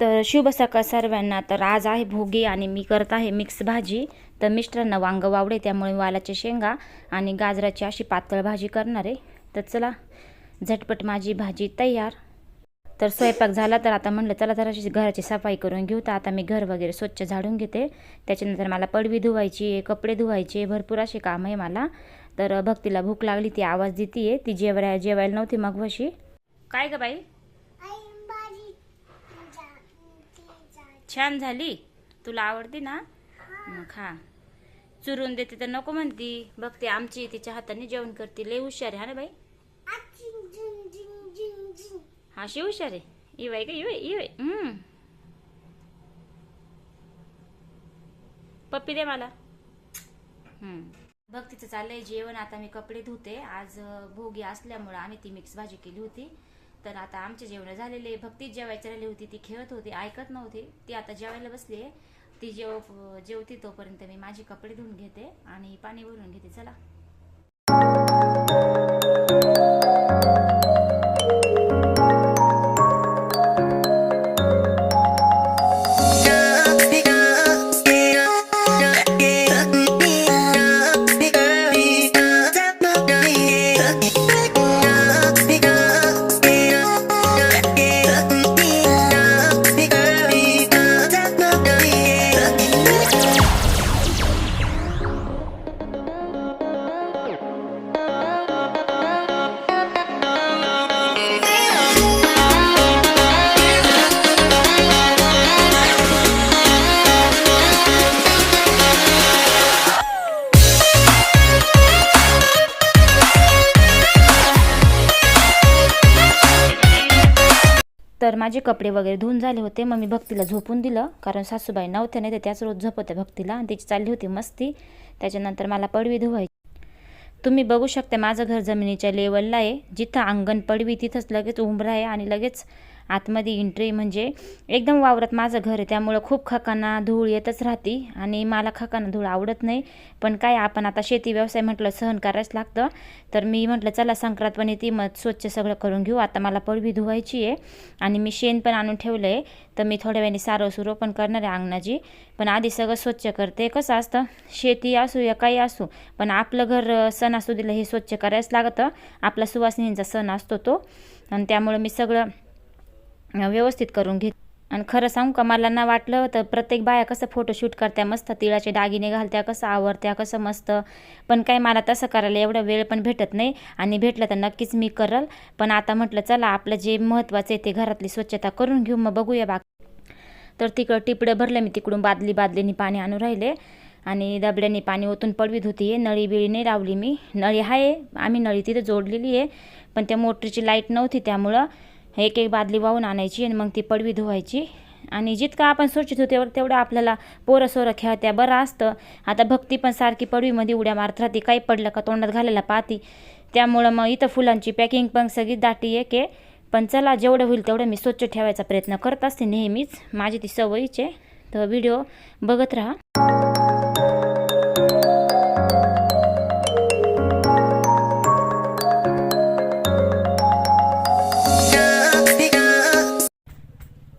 तर शुभ सकाळ सर्वांना. तर आज आहे भोगी आणि मी करत आहे मिक्स भाजी. तर मिस्टरांना वांग वावडे त्यामुळे वालाच्या शेंगा आणि गाजराची अशी पातळ भाजी करणार आहे. तर चला झटपट माझी भाजी तयार. तर स्वयंपाक झाला तर आता म्हणलं चला जराशी घराची सफाई करून घेऊ. तर आता मी घर वगैरे स्वच्छ झाडून घेते. त्याच्यानंतर मला पडवी धुवायची आहे कपडे धुवायचे भरपूर असे काम आहे मला. तर भक्तीला भूक लागली ती आवाज देते ती जेवायला जेवायला नव्हती मग वशी. काय ग बाई? छान झाली. तुला आवडते ना? मग खा. चुरून देते तर नको म्हणती. बघते आमची तिच्या हाताने जेवण करते. लय हुशार आहे हा ना बाई? हा शिव हुशार आहे. इवाय का? इवाय इवाय हम्म. पप्पी दे मला. हम्म. बघ तिचं चाललंय जेवण. आता मी कपडे धुते. आज भोगी असल्यामुळं आम्ही ती मिक्स भाजी केली होती. तर आता आमचे जेवण झालेले भक्तीच जेवायची राहिली होती ती खेळत होती ऐकत नव्हती. ती आता जेवायला बसली आहे. ती जेव जेवती तोपर्यंत मी माझे कपडे धुवून घेते आणि पाणी भरून घेते. चला. तर माझे कपडे वगैरे धुवून झाले होते. मग मी भक्तीला झोपून दिलं. कारण सासूबाई नव्हत्या नाही तर त्याच रोज झोपवत्या भक्तीला. आणि तिची चालली होती मस्ती. त्याच्यानंतर मला पडवी धुवायची. तुम्ही बघू शकता माझं घर जमिनीच्या लेवलला आहे. जिथं अंगण पडवी तिथंच लगेच उंबरा आहे आणि लगेच आतमध्ये एंट्री म्हणजे एकदम वावरात माझं घर आहे त्यामुळं खूप खकाना धूळ येतच राहते आणि मला खकाना धूळ आवडत नाही. पण काय आपण आता शेती व्यवसाय म्हटलं सहन करायच लागतं. तर मी म्हटलं चला संक्रांत पण येते मग स्वच्छ सगळं करून घेऊ. आता मला पळवी धुवायची आहे आणि मी शेण पण आणून ठेवलं आहे तर मी थोड्या वेळाने सारं सुरो पण करणार आहे अंगणाची. पण आधी सगळं स्वच्छ करते. कसं असतं शेती असू या काही असू पण आपलं घर सण असू दिलं हे स्वच्छ करायच लागतं. आपला सुवासिनींचा सण असतो तो. आणि त्यामुळं मी सगळं व्यवस्थित करून घेत. आणि खरं सांगू का मला ना वाटलं तर प्रत्येक बाया कसं फोटोशूट करत्या मस्त तिळाचे दागिने घालत्या कसं आवडत्या कसं मस्त. पण काय मला तसं करायला एवढा वेळ पण भेटत नाही. आणि भेटलं तर नक्कीच मी करल. पण आता म्हटलं चला आपलं जे महत्त्वाचं आहे ते घरातली स्वच्छता करून घेऊ मग बघूया बाकी तर तिकडं टिपडं भरलं मी तिकडून बादली बादलीनी पाणी आणून राहिले. आणि दबड्याने पाणी ओतून पडवीत होती नळी बिळी नाही लावली मी. नळी आहे आम्ही नळी तिथं जोडलेली आहे. पण त्या मोटरीची लाइट नव्हती त्यामुळं. एक एक बादली वाहून आणायची आणि मग ती पडवी धुवायची. आणि जितकं आपण स्वच्छ तेवढं तेवढं आपल्याला पोरं सोरं खेळत्या बरं असतं. आता भक्ती पण सारखी पडवीमध्ये उड्या मारत राहते काही पडलं का तोंडात घालायला पाहती. त्यामुळं मग इथं फुलांची पॅकिंग पण सगळी दाटी एक आहे. पण चला जेवढं होईल तेवढं मी स्वच्छ ठेवायचा प्रयत्न करत असते नेहमीच. माझी ती सवयीच आहे. तर व्हिडिओ बघत राहा.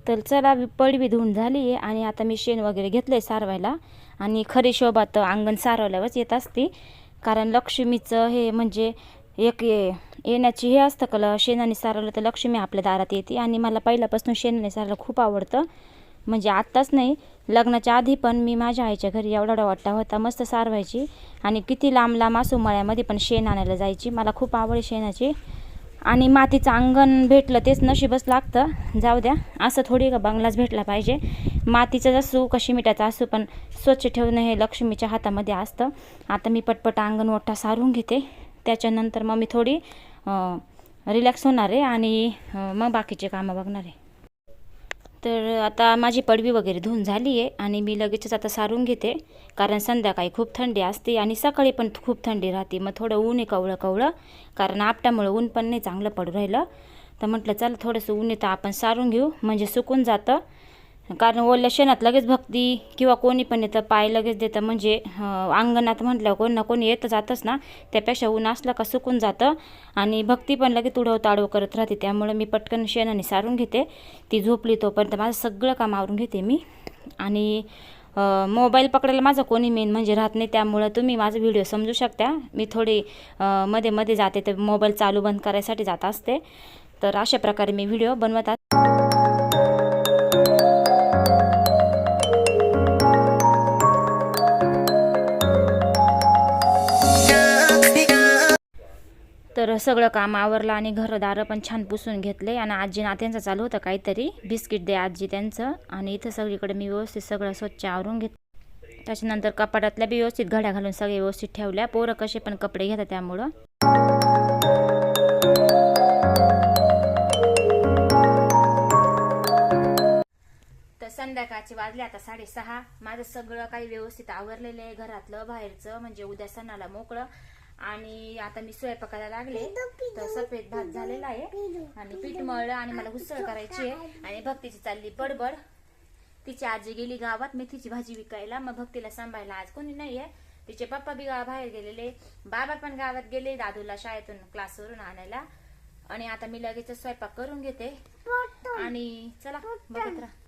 तर चला वि- पडवी धुवून झाली आहे आणि आता मी शेण वगैरे घेतलं आहे सारवायला. आणि खरी शोभा तर अंगण सारवल्यावरच येत असते. कारण लक्ष्मीचं हे म्हणजे एक ये- येण्याची हे असतं कलं शेणाने सारवलं तर लक्ष्मी आपल्या दारात येते. आणि मला पहिल्यापासून शेणाने सारवलं खूप आवडतं. म्हणजे आत्ताच नाही लग्नाच्या आधी पण मी माझ्या आईच्या घरी एवढा वाटता होता मस्त सारवायची. आणि किती लांब लांब असो मळ्यामध्ये पण शेण आणायला जायची. मला खूप आवड आहे शेणाची. आणि मातीचं अंगण भेटलं तेच नशीबच लागतं. जाऊ द्या असं थोडी का बंगलाच भेटला पाहिजे? मातीचं असू कशी मिठाचं असू पण स्वच्छ ठेवणं हे लक्ष्मीच्या हातामध्ये असतं. आता मी पटपट अंगण मोठा सारून घेते. त्याच्यानंतर मग मी थोडी रिलॅक्स होणार आहे आणि मग बाकीचे कामं बघणार आहे. तर आता माझी पडवी वगैरे धुवून झाली आहे आणि मी लगेचच आता सारून घेते. कारण संध्याकाळी खूप थंडी असते आणि सकाळी पण खूप थंडी राहते. मग थोडं ऊन आहे कवळं कवळं. कारण आपट्यामुळं ऊन पण नाही चांगलं पडू राहिलं. तर म्हटलं चल थोडंसं ऊन येतं आपण सारून घेऊ. म्हणजे सुकून जातं. कारण ओल्या शेणात लगेच भक्ती किंवा कोणी पण येतं पाय लगेच देतं. म्हणजे अंगणात म्हटलं कोण ना कोणी येतं जातच ना. त्यापेक्षा ऊन असलं का सुकून जातं. आणि भक्ती पण लगेच तुडव ताडव करत राहते. त्यामुळे मी पटकन शेणाने सारून घेते. ती झोपली तोपर्यंत माझं सगळं काम आवरून घेते मी. आणि मोबाईल पकडायला माझं कोणी मेन म्हणजे राहत नाही. त्यामुळं तुम्ही माझा व्हिडिओ समजू शकता. मी थोडी मध्ये मध्ये जाते. तर मोबाईल चालू बंद करायसाठी जात असते. तर अशा प्रकारे मी व्हिडिओ बनवत असते तर सगळं काम आवरलं आणि घरदारं पण छान पुसून घेतले. आणि आजी नात्यांचं चालू होतं काहीतरी. बिस्किट दे आजी त्यांचं. आणि इथं सगळीकडे मी व्यवस्थित सगळं स्वच्छ आवरून घेत त्याच्यानंतर कपाटातल्या बी व्यवस्थित घड्या घालून सगळे व्यवस्थित ठेवल्या. पोरं कसे पण कपडे घेतात त्यामुळं. तर संध्याकाळचे वाजले आता साडेसहा. माझं सगळं काही व्यवस्थित आवरलेलं आहे घरातलं बाहेरचं. म्हणजे उद्या सणाला मोकळं. आणि आता मी स्वयंपाकाला लागले. तर सफेद भात झालेला आहे. आणि पीठ मळलं आणि मला हुसळ करायची आहे. आणि भक्तीची चालली बडबड. तिची आजी गेली गावात मेथीची भाजी विकायला. मग भक्तीला सांभाळायला आज कोणी नाहीये. तिचे पप्पा बी गावा बाहेर गेलेले. बाबा पण गावात गेले. दादूला शाळेतून क्लासवरून आणायला. आणि आता मी लगेच स्वयंपाक करून घेते. आणि चला बघत राहा.